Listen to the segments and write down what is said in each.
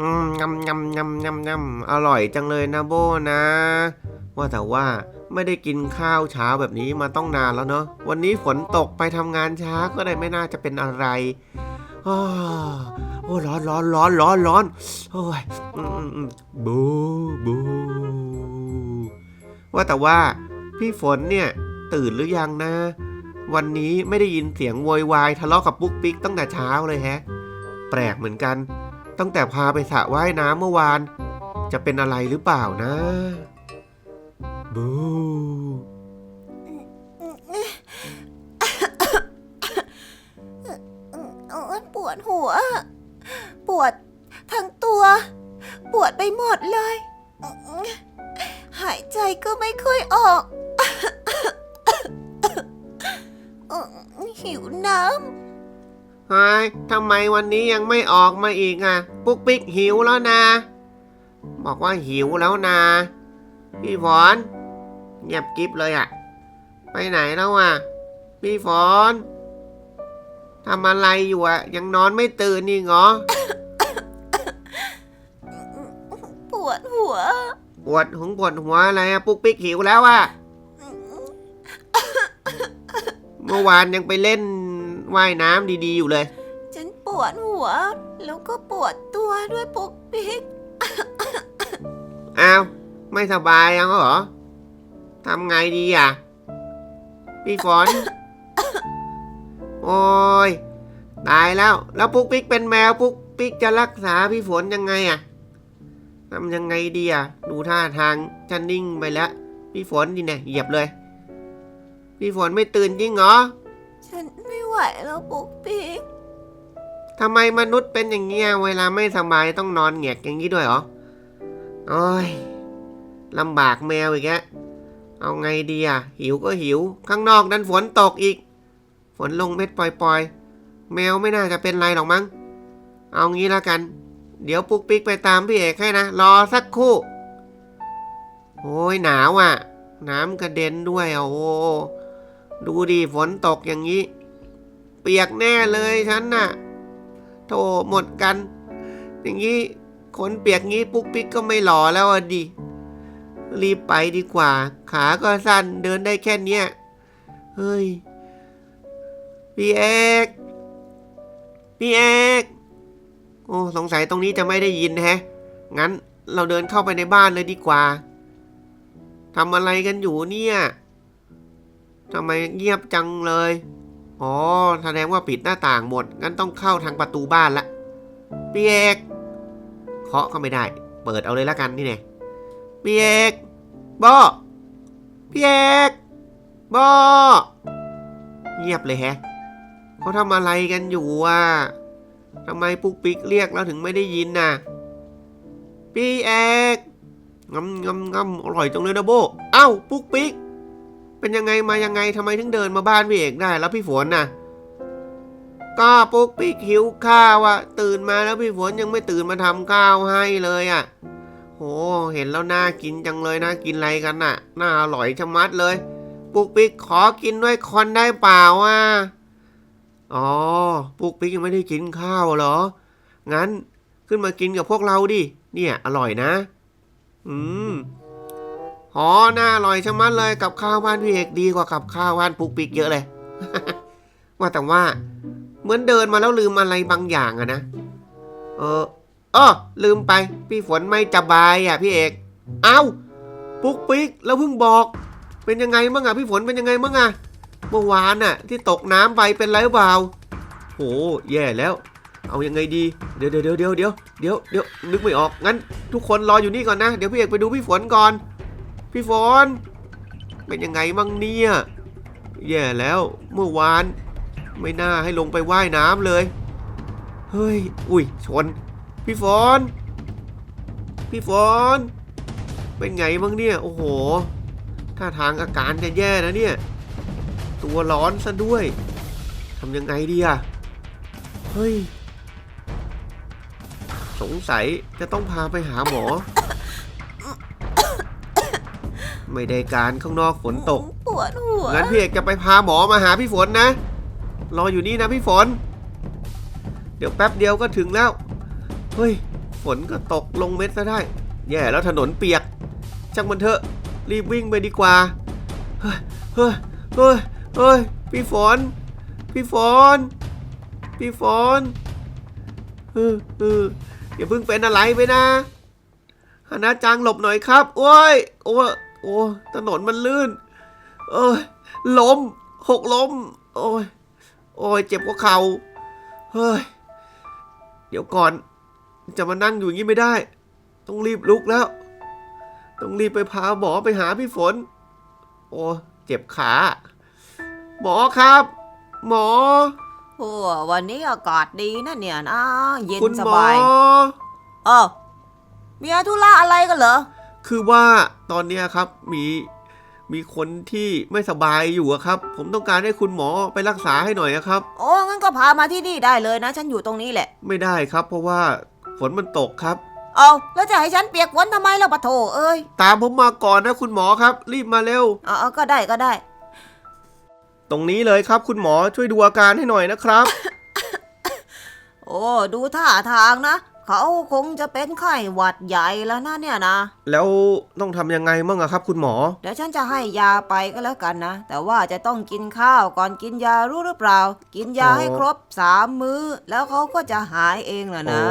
อืมยำยำยำยำยำอร่อยจังเลยนะโบนะ ว่าแต่ว่าไม่ได้กินข้าวเช้าแบบนี้มาต้องนานแล้วเนาะวันนี้ฝนตกไปทำงานช้าก็เลยไม่น่าจะเป็นอะไรอ้โอ้ร้อนร้อนร้อนร้อนร้อนโอ้ยบูบูว่าแต่ว่าพี่ฝนเนี่ยตื่นหรือยังนะ วันนี้ไม่ได้ยินเสียงโวยวายทะเลาะกับปุ๊กปิ๊กตั้งแต่เช้าเลยแฮะ แปลกเหมือนกัน ตั้งแต่พาไปสระว่ายน้ำเมื่อวาน จะเป็นอะไรหรือเปล่านะ บู ปวดหัว ปวดทั้งตัว ปวดไปหมดเลย หายใจก็ไม่ค่อยออก หิวน้ำ เฮ้ยทำไมวันนี้ยังไม่ออกมาอีกอะ ปุ๊กปิ๊กหิวแล้วนะ บอกว่าหิวแล้วนะ พี่ฝนเงียบกิ๊บเลยอะ ไปไหนแล้วอะ พี่ฝนทำอะไรอยู่อะ ยังนอนไม่ตื่นนี่เหรอำปวดหัว ปวดหงปวดหัวอะไรอะ ปุ๊กปิ๊กหิวแล้วอะ เมื่อวานยังไปเล่น ว่ายน้ำดีๆอยู่เลย ฉันปวดหัว แล้วก็ปวดตัวด้วยปุ๊กปิ๊กอ้าว ไม่สบายยังเหรอทำไงดีอะ พี่ฝน โอ้ยตายแล้ว แล้วปุ๊กปิ๊กเป็นแมวปุ๊กปิ๊กจะรักษาพี่ฝนยังไงอะทำยังไงดีอะ ดูท่าทางจะนิ่งไปแล้ว พี่ฝนนี่เนี่ยเหยียบเลย พี่ฝนไม่ตื่นจริงเหรอ ฉันไม่ไหวแล้วปุ๊กปิ๊กทำไมมนุษย์เป็นอย่างเงี้ยเวลาไม่สบายต้องนอนแงกอย่างนี้ด้วยเหรอโอ้ยลำบากแมวอีกแกเอาไงดีอะหิวก็หิว ข้างนอกนั้นฝนตกอีก ฝนลงเม็ดปล่อยๆ แมวไม่น่าจะเป็นไรหรอกมั้ง เอางี้ละกัน เดี๋ยวปุ๊กปิ๊กไปตามพี่เอกให้นะ รอสักครู่ โอ้ยหนาวอะ น้ำกระเด็นด้วยอะโอ้ ดูดิฝนตกอย่างนี้ เปียกแน่เลยฉันน่ะโถหมดกัน อย่างนี้ขนเปียกงี้ปุ๊กปิ๊กก็ไม่หล่อแล้วอะดิ รีบไปดีกว่า ขาก็สั้นเดินได้แค่เนี้ย เฮ้ย พี่เอกพี่เอกโอ้สงสัยตรงนี้จะไม่ได้ยินแฮะ งั้นเราเดินเข้าไปในบ้านเลยดีกว่าทำอะไรกันอยู่เนี่ย ทำไมเงียบจังเลย อ๋อ แสดงว่าปิดหน้าต่างหมด งั้นต้องเข้าทางประตูบ้านละพี่เอกเคาะก็ไม่ได้ เปิดเอาเลยละกันนี่เนี่ยพี่เอกบอพี่เอกบอเงียบเลยแฮะเขาทำอะไรกันอยู่อะทำไมปุ๊กปิ๊กเรียกแล้วถึงไม่ได้ยินน่ะพี่เอกงำงำงำอร่อยจังเลยนะโบ เอ้าปุ๊กปิ๊ก เป็นยังไงมายังไงทำไมถึงเดินมาบ้านพี่เอกได้แล้วพี่ฝนน่ะ ก็ปุ๊กปิ๊กหิวข้าวอะตื่นมาแล้วพี่ฝนยังไม่ตื่นมาทำข้าวให้เลยอะโหเห็นแล้วน่ากินจังเลยนะกินอะไรกันน่ะ น่าอร่อยชะมัดเลย ปุ๊กปิ๊กขอกินด้วยคนได้เปล่าอะอ๋อปุ๊กปิ๊กยังไม่ได้กินข้าวเหรอ งั้นขึ้นมากินกับพวกเราดิ เนี่ย อร่อยนะ อืม อ๋อน่าอร่อยชะมัดเลยกับข้าวบ้านพี่เอกดีกว่ากับข้าวบ้านปุกปิ๊กเยอะเลย ว่าแต่ว่า เหมือนเดินมาแล้วลืมอะไรบางอย่างอะนะ เอออ้อลืมไป พี่ฝนไม่สบายอะพี่เอก เอ้าปุกปิ๊กแล้วเพิ่งบอก เป็นยังไงบ้างอะพี่ฝนเป็นยังไงบ้างอะเมื่อวานน่ะ ที่ตกน้ำไปเป็นไรเปล่าโหแย่แล้ว เอายังไงดีเดี๋ยวเดี๋ยวเดี๋ยวเดี๋ยวเดี๋ยวเดี๋ยวเดี๋ยวนึกไม่ออกงั้นทุกคนรออยู่นี่ก่อนนะ เดี๋ยวพี่เอกไปดูพี่ฝนก่อน พี่ฝนเป็นยังไงบ้างเนี่ยแย่แล้วเมื่อวานไม่น่าให้ลงไปว่ายน้ำเลย เฮ้ย อุ้ยชน พี่ฝนพี่ฝนเป็นไงบ้างเนี่ย โอ้โห ท่าทางอาการจะแย่นะเนี่ย ตัวร้อนซะด้วย ทำยังไงดีอะเฮ้ย สงสัยจะต้องพาไปหาหมอ ไม่ได้การข้างนอกฝนตก ปวดหัวงั้นพี่เอกจะไปพาหมอมาหาพี่ฝนนะ รออยู่นี่นะพี่ฝน เดี๋ยวแป๊บเดียวก็ถึงแล้ว เฮ้ย ฝนก็ตกลงเม็ดซะได้ แย่แล้วถนนเปียก ช่างมันเถอะ รีบวิ่งไปดีกว่า เฮ้ย เฮ้ย เฮ้ย เฮ้ย พี่ฝน พี่ฝน พี่ฝนเออเอออย่าเพิ่งเป็นอะไรไปนะฮานาจังหลบหน่อยครับ โอ้ย โอ้ย โอ้ยถนนมันลื่น เอ้ยล้มหกล้ม โอ้ยโอ้ยเจ็บกว่าเข่าเฮ้ย เดี๋ยวก่อน จะมานั่งอยู่อย่างนี้ไม่ได้ ต้องรีบลุกแล้ว ต้องรีบไปพาหมอไปหาพี่ฝน โอ้เจ็บขา หมอครับ หมอ โอ้วันนี้อากาศดีนะเนี่ยนะ เย็นคุณสหมอบาย เออมีธุระอะไรกันเหรอ คือว่าตอนเนี้ยครับมีมีคนที่ไม่สบายอยู่อะครับ ผมต้องการให้คุณหมอไปรักษาให้หน่อยอะครับ โอ้งั้นก็พามาที่นี่ได้เลยนะ ฉันอยู่ตรงนี้แหละ ไม่ได้ครับ เพราะว่าฝนมันตกครับ เอาแล้วจะให้ฉันเปียกฝนทำไมล่ะปะโถเอ้ย ตามผมมาก่อนนะคุณหมอครับ รีบมาเร็ว เอาเอาก็ได้ก็ได้ ตรงนี้เลยครับคุณหมอช่วยดูอาการให้หน่อยนะครับ โอ้ดูท่าทางนะ เขาคงจะเป็นไข้หวัดใหญ่แล้วนะเนี่ยนะ แล้วต้องทำยังไงมั่งอะครับ คุณหมอ เดี๋ยวฉันจะให้ยาไปก็แล้วกันนะ แต่ว่าจะต้องกินข้าวก่อนกินยารู้หรือเปล่า กินยาอ๋อให้ครบสามมื้อ แล้วเขาก็จะหายเองแหละโอ้นะ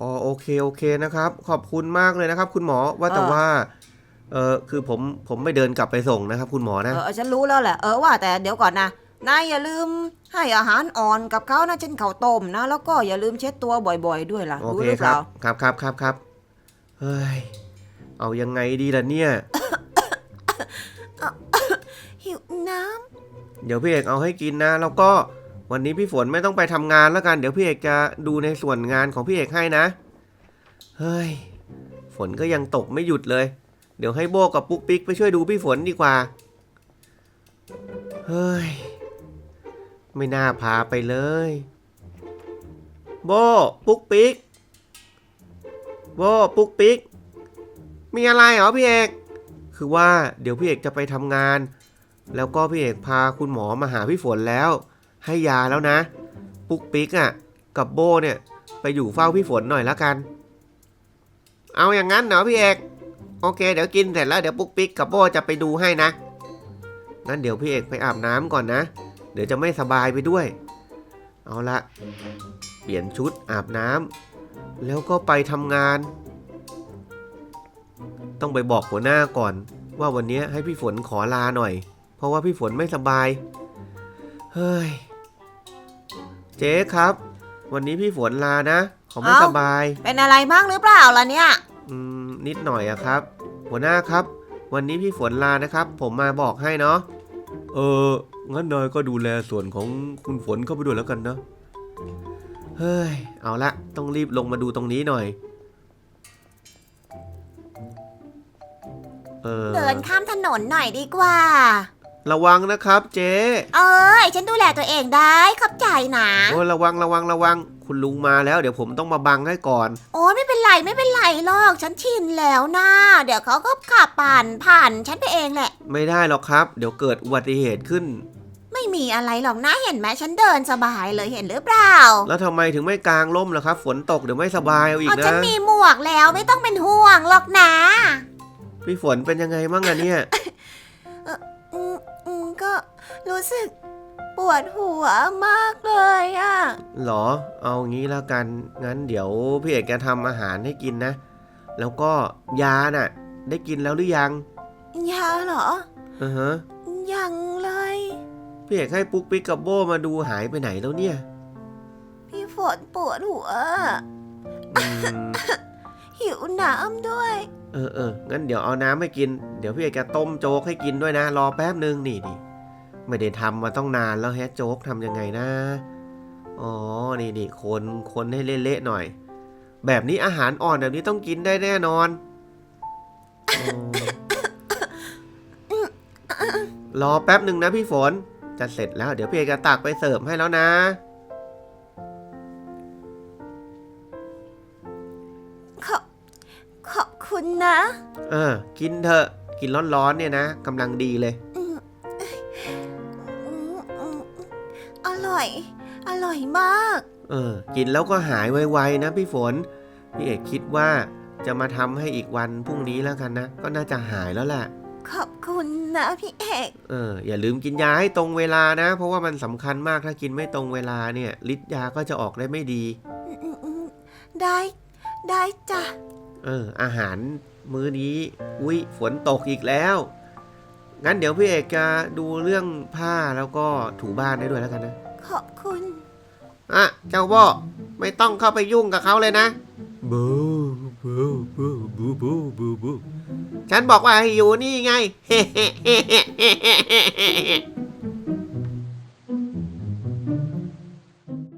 อ๋อโอเคโอเคนะครับ ขอบคุณมากเลยนะครับ คุณหมอว่าแต่เออว่า เออคือผมผมไม่เดินกลับไปส่งนะครับ คุณหมอนะ เออฉันรู้แล้วแหละ เออว่าแต่เดี๋ยวก่อนนะ นายอย่าลืมให้อาหารอ่อนกับเขานะเช่นข้าวต้มนะ แล้วก็อย่าลืมเช็ดตัวบ่อยๆ ด้วยล่ะโอรู้เคหรือคเปรัล่า บครับครับครับครับเฮ้ยเอายังไงดีล่ะเนี่ย หิวน้เดี๋ยวพี่เอกเอาให้กินนะ แล้วก็วันนี้พี่ฝนไม่ต้องไปทำงานแล้วกัน เดี๋ยวพี่เอกจะดูในส่วนงานของพี่เอกให้นะ เฮ้ย ฝนก็ยังตกไม่หยุดเลย เดี๋ยวให้โบกับปุ๊กปิ๊กไปช่วยดูพี่ฝนดีกว่า เฮ้ย ไม่น่าพาไปเลย โบปุ๊กปิ๊กโบปุ๊กปิ๊ก มีอะไรเหรอพี่เอก คือว่าเดี๋ยวพี่เอกจะไปทำงาน แล้วก็พี่เอกพาคุณหมอมาหาพี่ฝนแล้ว ให้ยาแล้วนะ ปุ๊กปิ๊กอะ่ะ กับโบเนี่ย ไปอยู่เฝ้าพี่ฝนหน่อยละกัน เอาอย่างนั้นเหรอพี่เอก โอเค เดี๋ยวกินเสร็จแล้วเดี๋ยวปุ๊กปิ๊กกับโบจะไปดูให้นะงั้นเดี๋ยวพี่เอกไปอาบน้ำก่อนนะ ดี๋ยวจะไม่สบายไปด้วย เอาละเปลี่ยนชุดอาบน้ำแล้วก็ไปทำงาน ต้องไปบอกหัวหน้าก่อน ว่าวันนี้ให้พี่ฝนขอลาหน่อย เพราะว่าพี่ฝนไม่สบาย เฮ้ย เจ๊ครับ วันนี้พี่ฝนลานะเขาไม่เอ้าสบายำเป็นอะไรมากหรือเปล่าล่ะเนี่ย อืม นิดหน่อยอะครับ หัวหน้าครับ วันนี้พี่ฝนลานะครับ ผมมาบอกให้เนาะ เออ งั้นนายก็ดูแลส่วนของคุณฝนเข้าไปด้วยแล้วกันนะ เฮ้ย เอาละ ต้องรีบลงมาดูตรงนี้หน่อย เออ เดินข้ามถนนหน่อยดีกว่า ระวังนะครับเจ๊เอ้ย ฉันดูแลตัวเองได้ขอบใจนะ โอ้ยระวังระวังระวัง คุณลุงมาแล้ว เดี๋ยวผมต้องมาบังให้ก่อน โอ้ยไม่เป็นไรไม่เป็นไรหรอก ฉันชินแล้วนะเดี๋ยวเขาก็ขับผ่านผ่านฉันไปเองแหละ ไม่ได้หรอกครับ เดี๋ยวเกิดอุบัติเหตุขึ้น ไม่มีอะไรหรอกนะเห็นไหมฉันเดินสบายเลยเห็นหรือเปล่าแล้วทำไมถึงไม่กางร่มล่ะครับ ฝนตกเดี๋ยวไม่สบายเอาอีกอ๋อฉันนะมีหมวกแล้วไม่ต้องเป็นห่วงหรอกนะพี่ฝนเป็นยังไงมั่งอะเนี่ย อืมอืมก็รู้สึกปวดหัวมากเลยอะหรอ เอางี้แล้วกัน งั้นเดี๋ยวพี่เอกจะทำอาหารให้กินนะ แล้วก็ยาน่ะ ได้กินแล้วหรือยังยาเหรอ อือฮะ ยังเลย พี่เอกให้ปุ๊กปิ๊กกับโบมาดูหายไปไหนแล้วเนี่ยพี่ฝนปวดหัว อืมหิวน้ำด้วย เออเอองั้นเดี๋ยวเอาน้ำให้กิน เดี๋ยวพี่เอกจะต้มโจ๊กให้กินด้วยนะ รอแป๊บนึงนี่นี่ไม่ได้ทำมาต้องนานแล้วแฮะโจ๊กทำยังไงนะ อ๋อ นี่นี่คนคนให้เละๆหน่อย แบบนี้อาหารอ่อนแบบนี้ต้องกินได้แน่นอนอ๋อรอแป๊บหนึ่งนะพี่ฝน จะเสร็จแล้วเดี๋ยวพี่เอกจะตักไปเสิร์ฟให้แล้วนะ ขอบขอบคุณนะ เออ กินเถอะ กินร้อนๆเนี่ยนะกำลังดีเลยอืมอืมอืมอร่อย อร่อยมาก เออ กินแล้วก็หายไวๆนะพี่ฝน พี่เอกคิดว่าจะมาทำให้อีกวันพรุ่งนี้แล้วกันนะ ก็น่าจะหายแล้วแหละ ขอบคุณนะพี่เอกเอออย่าลืมกินยาให้ตรงเวลานะ เพราะว่ามันสำคัญมากถ้ากินไม่ตรงเวลาเนี่ยฤทธิ์ยาก็จะออกได้ไม่ดี อืมๆได้ได้จ้ะ เอออาหารมื้อนี้อุ้ยฝนตกอีกแล้ว งั้นเดี๋ยวพี่เอกจะดูเรื่องผ้าแล้วก็ถูบ้านได้ด้วยแล้วกันนะขอบคุณ อะเจ้าบ่อไม่ต้องเข้าไปยุ่งกับเขาเลยนะบูบูบูบูบูบูบู ฉันบอกว่าให้อยู่นี่ไง